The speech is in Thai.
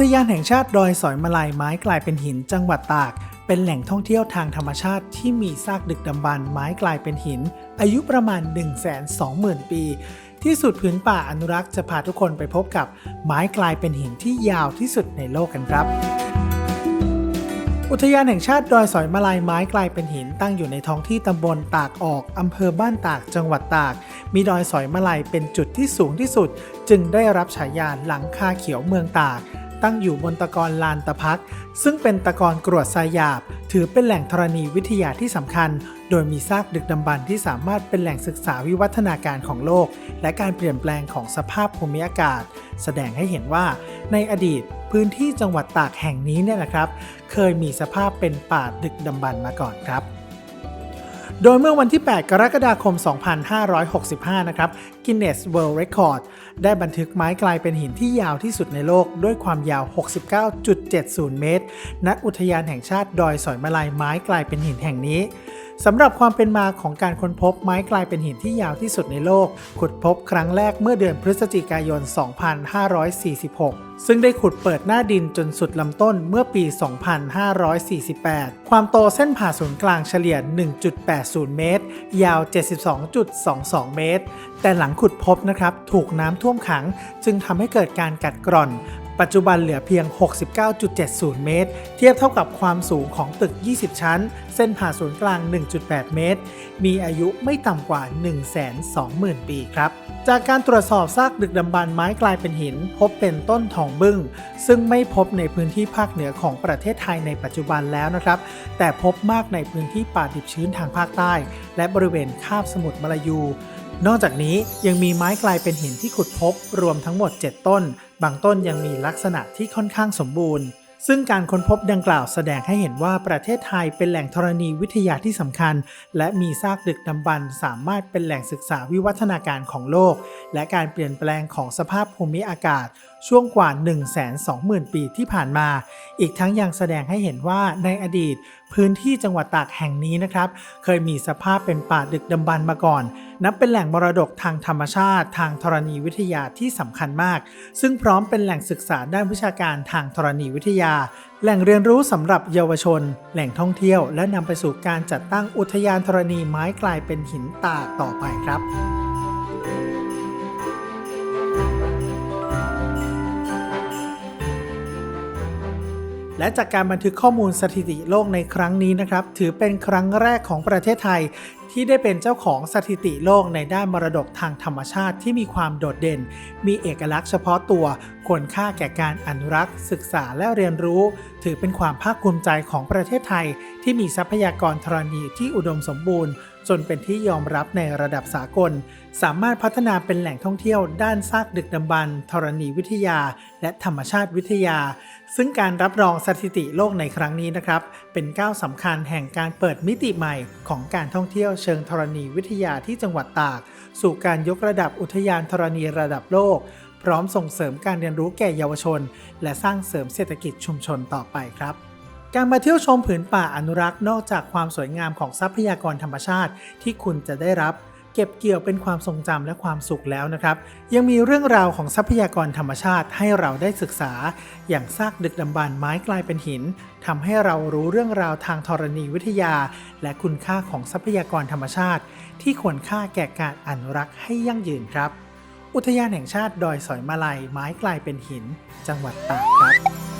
ทยานแห่งชาติดอยสอยมาลายไม้กลายเป็นหินจังหวัดตาก เป็นแหล่งท่องเที่ยวทางธรรมชาติที่มีซากดึกดำบรรพ์ไม้กลายเป็นหิน อายุประมาณ 1 2 0 0 0 0 ปี ที่สุดผืนป่าอนุรักษ์จะพาทุกคนไปพบกับไม้กลายเป็นหินที่ยาวที่สุดในโลกกันครับอุทยานแห่งชาติดอยสอยมาลายไม้กลายเป็นหินตั้งอยู่ในท้องที่ตำบลตากออกอำเภอบ้านตากจังหวัดตาก มีดอยสอยมาลายเป็นจุดที่สูงที่สุด จึงได้รับฉายาหลังคาเขียวเมืองตาก ตั้งอยู่บนตะกอนลานตะพัก ซึ่งเป็นตะกอนกรวดทรายหยาบ ถือเป็นแหล่งธรณีวิทยาที่สำคัญ โดยมีซากดึกดำบรรที่สามารถเป็นแหล่งศึกษาวิวัฒนาการของโลก และการเปลี่ยนแปลงของสภาพภูมิอากาศ แสดงให้เห็นว่า ในอดีตพื้นที่จังหวัดตากแห่งนี้เนี่ยนะครับ เคยมีสภาพเป็นป่าดึกดำบรรมาก่อนครับ โดยเมื่อวันที่ 8 กรกฎาคม 2565 นะครับ Guinness World Record ได้บันทึกไม้กลายเป็นหินที่ยาวที่สุดในโลก ด้วยความยาว 69.70 เมตร ณ อุทยานแห่งชาติดอยสอยมาลายไม้กลายเป็นหินแห่งนี้สำหรับความเป็นมาของการค้นพบไม้กลายเป็นหินที่ยาวที่สุดในโลก ขุดพบครั้งแรกเมื่อเดือนพฤศจิกายน 2546 ซึ่งได้ขุดเปิดหน้าดินจนสุดลำต้นเมื่อปี 2548 ความโตเส้นผ่าศูนย์กลางเฉลี่ย 1.80 เมตร ยาว 72.22 เมตร แต่หลังขุดพบนะครับ ถูกน้ำท่วมขัง จึงทำให้เกิดการกัดกร่อน ปัจจุบันเหลือเพียง 69.70 เมตร เทียบเท่ากับความสูงของตึก 20 ชั้น เส้นผ่าศูนย์กลาง 1.8 เมตร มีอายุไม่ต่ำกว่า 120,000 ปีครับ จากการตรวจสอบซากดึกดำบรรพ์ไม้กลายเป็นหิน พบเป็นต้นทองบึ้ง ซึ่งไม่พบในพื้นที่ภาคเหนือของประเทศไทยในปัจจุบันแล้วนะครับ แต่พบมากในพื้นที่ป่าดิบชื้นทางภาคใต้ และบริเวณคาบสมุทรมลายูนอกจากนี้ยังมีไม้กลายเป็นหินที่ขุดพบรวมทั้งหมด 7 ต้น บางต้นยังมีลักษณะที่ค่อนข้างสมบูรณ์ ซึ่งการค้นพบดังกล่าวแสดงให้เห็นว่าประเทศไทยเป็นแหล่งธรณีวิทยาที่สำคัญ และมีซากดึกดำบรรพ์สามารถเป็นแหล่งศึกษาวิวัฒนาการของโลก และการเปลี่ยนแปลงของสภาพภูมิอากาศ ช่วงกว่า 120,000 ปีที่ผ่านมา อีกทั้งยังแสดงให้เห็นว่าในอดีต พื้นที่จังหวัดตากแห่งนี้นะครับ เคยมีสภาพเป็นป่าดึกดำบรรพ์มาก่อน นับเป็นแหล่งมรดกทางธรรมชาติ ทางธรณีวิทยาที่สำคัญมาก ซึ่งพร้อมเป็นแหล่งศึกษาด้านวิชาการทางธรณีวิทยา แหล่งเรียนรู้สำหรับเยาวชน แหล่งท่องเที่ยว และนำไปสู่การจัดตั้งอุทยานธรณีไม้กลายเป็นหินตากต่อไปครับ และจากการบันทึกข้อมูลสถิติโลกในครั้งนี้นะครับ ถือเป็นครั้งแรกของประเทศไทย ที่ได้เป็นเจ้าของสถิติโลกในด้านมรดกทางธรรมชาติที่มีความโดดเด่น มีเอกลักษณ์เฉพาะตัวควรค่าแก่การอนุรักษ์ ศึกษาและเรียนรู้ ถือเป็นความภาคภูมิใจของประเทศไทย ที่มีทรัพยากรธรณีที่อุดมสมบูรณ์ จนเป็นที่ยอมรับในระดับสากล สามารถพัฒนาเป็นแหล่งท่องเที่ยวด้านซากดึกดำบรรธรณีวิทยา และธรรมชาติวิทยา ซึ่งการรับรองสถิติโลกในครั้งนี้นะครับ เป็นก้าวสำคัญแห่งการเปิดมิติใหม่ของการท่องเที่ยวเชิงธรณีวิทยาที่จังหวัดตาก สู่การยกระดับอุทยานธรณีระดับโลก พร้อมส่งเสริมการเรียนรู้แก่เยาวชน และสร้างเสริมเศรษฐกิจชุมชนต่อไปครับการมาเที่ยวชมผืนป่าอนุรักษ์นอกจากความสวยงามของทรัพยากรธรรมชาติที่คุณจะได้รับ เก็บเกี่ยวเป็นความทรงจำและความสุขแล้วนะครับ ยังมีเรื่องราวของทรัพยากรธรรมชาติให้เราได้ศึกษา อย่างซากดึกดำบรรพ์ไม้กลายเป็นหินทำให้เรารู้เรื่องราวทางธรณีวิทยา และคุณค่าของทรัพยากรธรรมชาติ ที่ควรค่าแก่การอนุรักษ์ให้ยั่งยืนครับ อุทยานแห่งชาติดอยสอยมาลัยไม้กลายเป็นหิน จังหวัดตากครับ